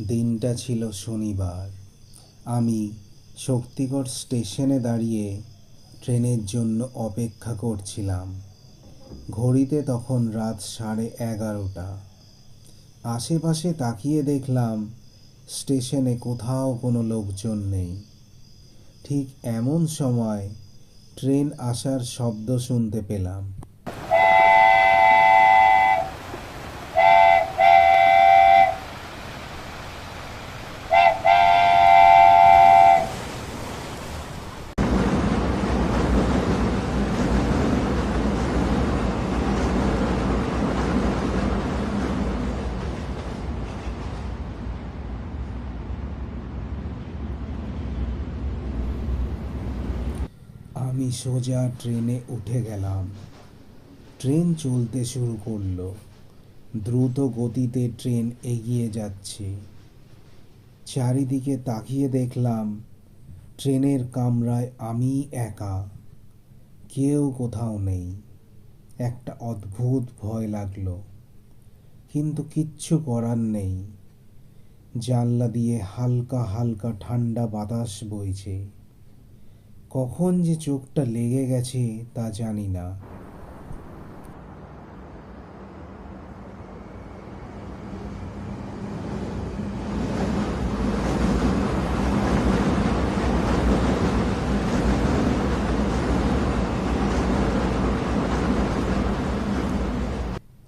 দিনটা ছিল শনিবার। আমি শক্তিগড় স্টেশনে দাঁড়িয়ে ট্রেনের জন্য অপেক্ষা করছিলাম। ঘড়িতে তখন রাত সাড়ে এগারোটা। আশেপাশে তাকিয়ে দেখলাম স্টেশনে কোথাও কোনো লোকজন নেই। ঠিক এমন সময় ট্রেন আসার শব্দ শুনতে পেলাম আমি সোজা ট্রেনে উঠে গেলাম। ট্রেন চলতে শুরু করল। দ্রুত গতিতে ট্রেন এগিয়ে যাচ্ছে। চারিদিকে তাকিয়ে দেখলাম, ট্রেনের কামরায় আমি একা। কেউ কোথাও নেই। একটা অদ্ভুত ভয় লাগল। কিন্তু কিচ্ছু করার নেই। জানলা দিয়ে হালকা হালকা ঠান্ডা বাতাস বইছে। কখন যে চোখটা লেগে গেছে তা জানি না।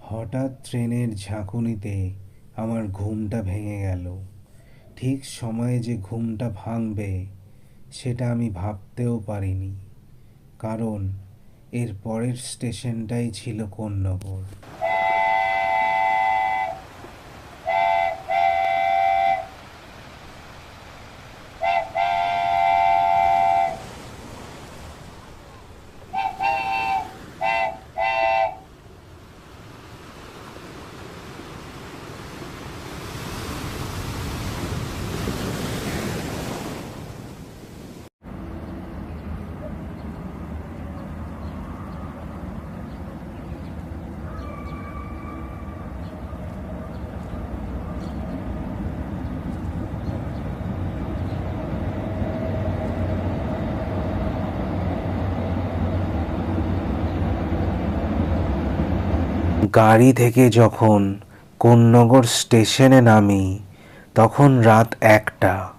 হঠাৎ ট্রেনের ঝাঁকুনিতে আমার ঘুমটা ভেঙে গেল। ঠিক সময়ে যে ঘুমটা ভাঙবে সেটা আমি ভাবতেও পারিনি কারণ এর পরের স্টেশনটাই ছিল কোন্নগর। গাড়ি থেকে যখন কোন্নগর স্টেশনে নামি তখন রাত একটা।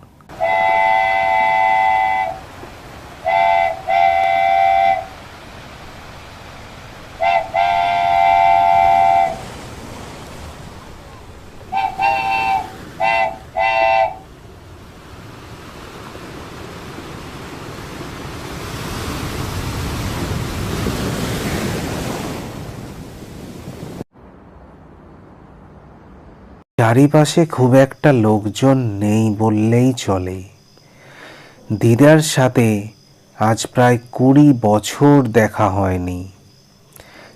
চারিপাশে খুব একটা লোকজন নেই বললেই চলে। দিদার সাথে আজ প্রায় কুড়ি বছর দেখা হয়নি।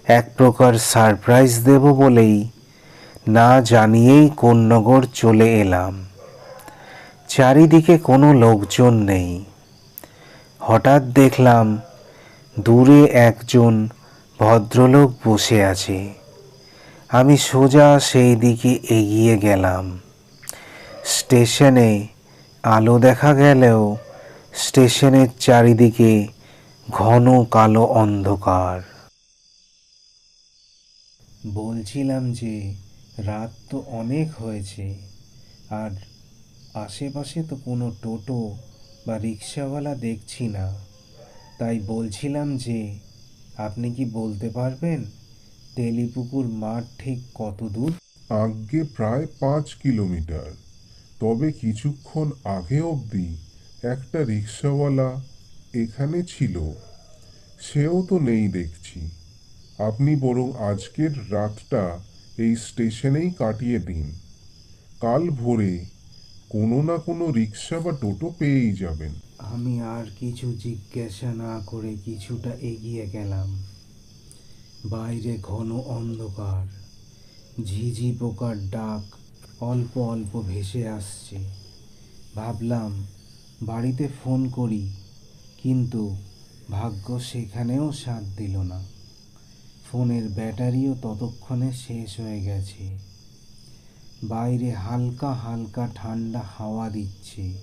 এক প্রকার সারপ্রাইজ দেব বলেই না জানিয়েই কোন্নগর চলে এলাম। চারিদিকে কোনো লোকজন নেই। হঠাৎ দেখলাম দূরে একজন ভদ্রলোক বসে আছে। আমি সোজা সেই দিকে এগিয়ে গেলাম। স্টেশনে আলো দেখা গেলেও স্টেশনের চারিদিকে ঘন কালো অন্ধকার। বলছিলাম যে রাত তো অনেক হয়েছে, আর আশেপাশে তো কোনো টোটো বা রিক্সাওয়ালা দেখছি না। তাই বলছিলাম যে আপনি কি বলতে পারবেন? তেলিপুকুর মাঠ ঠিক কত দূর আজ্ঞে প্রায় পাঁচ কিলোমিটার। তবে কিছুক্ষণ আগে অবধি একটা রিক্সাওয়ালা এখানে ছিল। সেও তো নেই দেখছি। আপনি বরং আজকের রাতটা এই স্টেশনেই কাটিয়ে দিন। কাল ভোরে কোনো না কোনো রিক্সা বা টোটো পেয়েই যাবেন। আমি আর কিছু জিজ্ঞাসা না করে কিছুটা এগিয়ে গেলাম। বাইরে ঘন অন্ধকার। ঝিঝি পোকার ডাক অল্প অল্প ভেসে আসছে। ভাবলাম, বাড়িতে ফোন করি, কিন্তু ভাগ্য সেখানেও সাথ দিল না। ফোনের ব্যাটারিও ততক্ষণে শেষ হয়ে গেছে। বাইরে হালকা হালকা ঠান্ডা হাওয়া দিচ্ছে।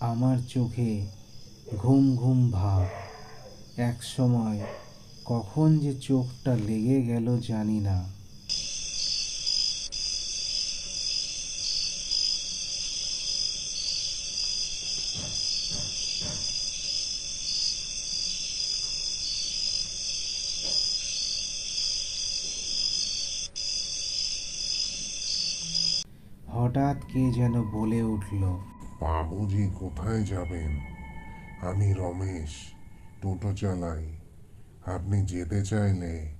আমার চোখে ঘুম ঘুম ভাব। এক সময় কখন যে চোখটা লেগে গেল জানি না। হঠাৎ কে যেন বলে উঠল, বাবুজি কোথায় যাবেন? আমি রমেশ, টোটো চালাই। আপনি যেতে চাইলে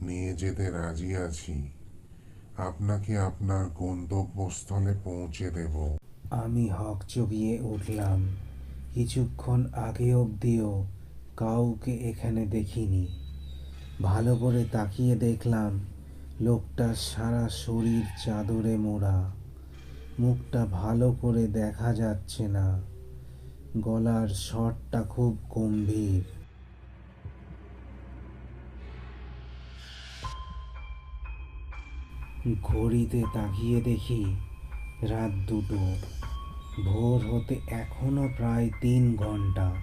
নিয়ে যেতে রাজি আছি। আপনাকে আপনার গন্তব্যস্থলে পৌঁছে দেব। আমি হক চকিয়ে উঠলাম। কিছুক্ষণ আগে অবধিও কাউকে এখানে দেখিনি। ভালো করে তাকিয়ে দেখলাম লোকটার সারা শরীর চাদরে মোড়া। মুখটা ভালো করে দেখা যাচ্ছে না। গলার স্বরটা খুব গম্ভীর। ঘড়িতে তাকিয়ে দেখি রাত দুটো। ভোর হতে এখনও প্রায় তিন ঘণ্টা।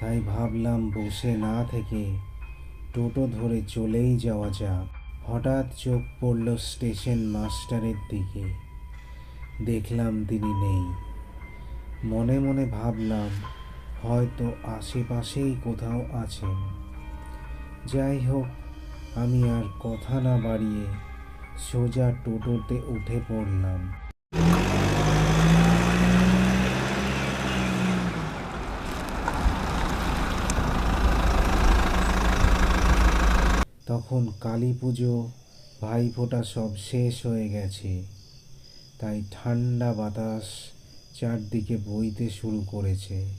তাই ভাবলাম বসে না থেকে টোটো ধরে চলেই যাওয়া যাক। হঠাৎ চোখ পড়ল স্টেশন মাস্টারের দিকে। দেখলাম তিনি নেই। মনে মনে ভাবলাম হয়তো আশেপাশেই কোথাও আছেন। যাই হোক, আমি আর কথা না বাড়িয়ে সোজা টোটোতে উঠে পড়লাম। তখন কালী পুজো, ভাইফোঁটা সব শেষ হয়ে গেছে। তাই ঠান্ডা বাতাস চারদিকে বইতে শুরু করেছে।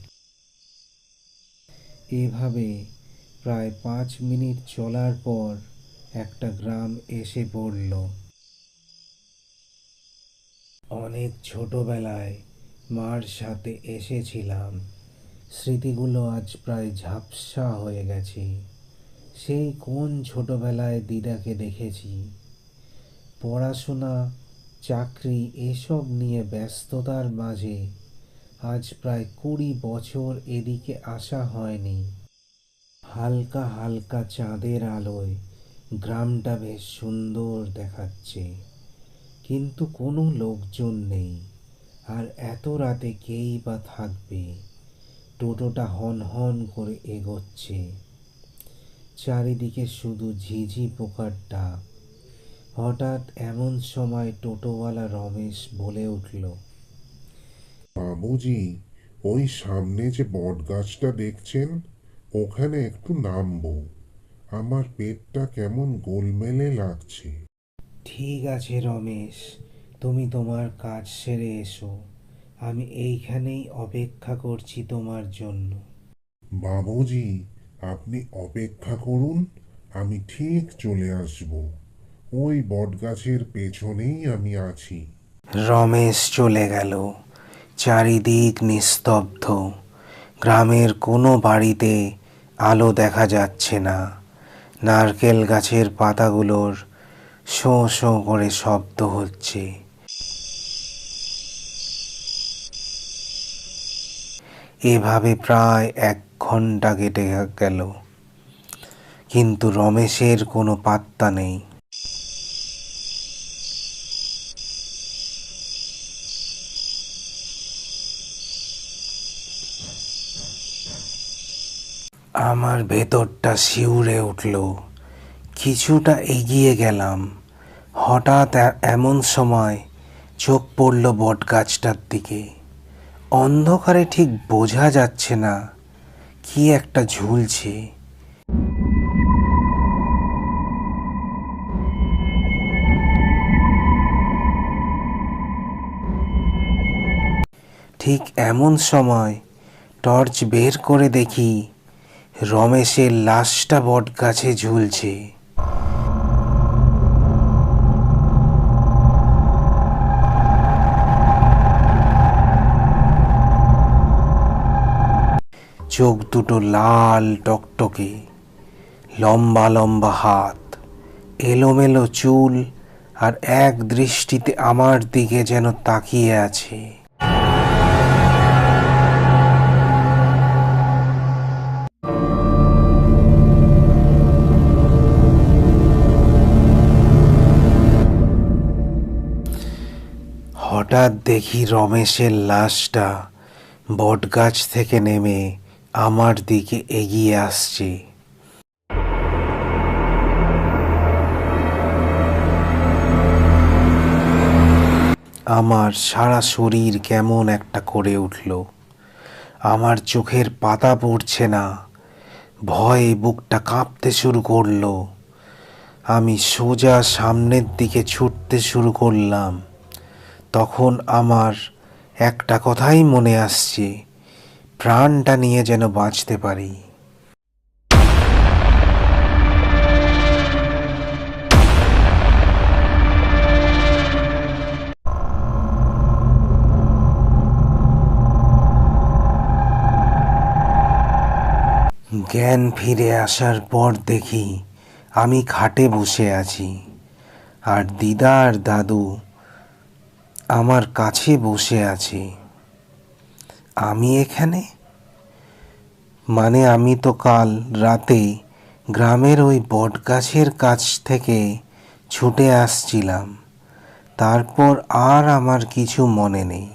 এভাবে প্রায় পাঁচ মিনিট চলার পর একটা গ্রাম এসে পড়ল। অনেক ছোটবেলায় মার সাথে এসেছিলাম। স্মৃতিগুলো আজ প্রায় ঝাপসা হয়ে গেছে। সেই কোন ছোটবেলায় দিদাকে দেখেছি? পড়াশোনা, চাকরি এসব নিয়ে ব্যস্ততার মাঝে আজ প্রায় কুড়ি বছর এদিকে আসা হয়নি। হালকা হালকা চাঁদের আলোয় গ্রামটা বেশ সুন্দর দেখাচ্ছে। কিন্তু কোনো লোকজন নেই। আর এত রাতে কেই বা থাকবে? টোটোটা হন হন করে এগোচ্ছে। চারিদিকে শুধু ঝিঝি পোকার ডাক হঠাৎ এমন সময় টোটোওয়ালা রমেশ বলে উঠল বাবুজি ওই সামনে যে বট গাছটা দেখছেন, ওখানে একটু নামবো। আমার পেটটা কেমন গোলমেলে লাগছে। ঠিক আছে রমেশ তুমি তোমার কাজ সেরে এসো। আমি এইখানেই অপেক্ষা করছি তোমার জন্য। বাবুজি আপনি অপেক্ষা করুন আমি ঠিক চলে আসব। ওই বটগাছের পেছনেই আমি আছি। রমেশ চলে গেল চারিদিক নিস্তব্ধ। গ্রামের কোনো বাড়িতে আলো দেখা যাচ্ছে না। নারকেল গাছের পাতাগুলোর শোঁ শোঁ করে শব্দ হচ্ছে। এভাবে প্রায় এক ঘণ্টা কেটে গেল। কিন্তু রমেশের কোনো পাত্তা নেই। আমার ভেতরটা শিউরে উঠল। কিছুটা এগিয়ে গেলাম। হঠাৎ এমন সময় চোখ পড়ল বটগাছটার দিকে। অন্ধকারে ঠিক বোঝা যাচ্ছে না কি একটা ঝুলছে। ঠিক এমন সময় টর্চ বের করে দেখি রমেশের লাশটা বট গাছে ঝুলছে। চোখ দুটো লাল টকটকে, লম্বা লম্বা হাত, এলোমেলো চুল, আর এক দৃষ্টিতে আমার দিকে যেন তাকিয়ে আছে। হঠাৎ দেখি রমেশের লাশটা বটগাছ থেকে নেমে আমার দিকে এগিয়ে আসছে। আমার সারা শরীর কেমন একটা করে উঠল। আমার চোখের পাতা পড়ছে না। ভয়ে বুকটা কাঁপতে শুরু করল। আমি সোজা সামনের দিকে ছুটতে শুরু করলাম। তখন আমার একটা কথাই মনে আসছে, প্রাণটা নিয়ে যেন বাঁচতে পারি। জ্ঞান ফিরে আসার পর দেখি আমি খাটে বসে আছি, আর দিদা আর দাদু আমার কাছে বসে আছে। আমি এখানে? মানে আমি তো কাল রাতে গ্রামের ওই বটগাছের কাছ থেকে ছুটে আসছিলাম। তারপর আর আমার কিছু মনে নেই।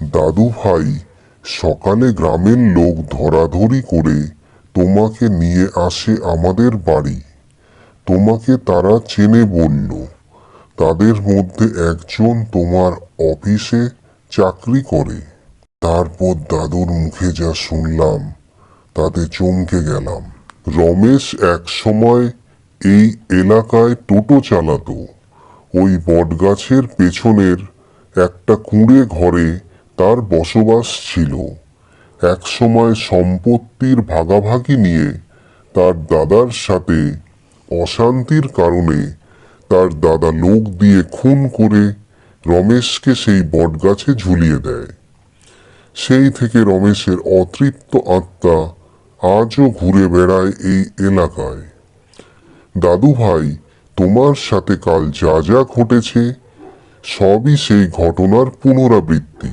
দাদু ভাই, সকালে গ্রামের লোক ধরাধরি করে তোমাকে নিয়ে আসে আমাদের বাড়ি। তোমাকে তারা চেনে বলল তাদের মধ্যে একজন তোমার অফিসে চাকরি করে। তারপর দাদুর মুখে যা শুনলাম, তাতে চমকে গেলাম। রমেশ এক সময় এই এলাকায় টোটো চালাতো। ওই বটগাছের পেছনের একটা কুঁড়ে ঘরে তার বসবাস ছিল। এক সময় সম্পত্তির ভাগাভাগি নিয়ে তার দাদার সাথে অশান্তির কারণে তার দাদা লোক দিয়ে খুন করে রমেশকে সেই বটগাছে ঝুলিয়ে দেয়। সেই থেকে রমেশের অতৃপ্ত আত্মা আজও ঘুরে বেড়ায় এই এলাকায়। দাদু ভাই, তোমার সাথে কাল যা যা ঘটেছে, সবই সেই ঘটনার পুনরাবৃত্তি।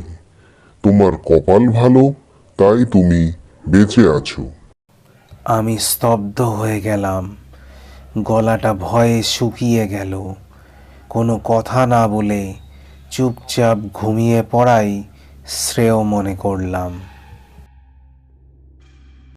তোমার কপাল ভালো, তাই তুমি বেঁচে আছো। আমি স্তব্ধ হয়ে গেলাম। গলাটা ভয়ে শুকিয়ে গেল। কোনো কথা না বলে চুপচাপ ঘুমিয়ে পড়াই শ্রেয় মনে করলাম।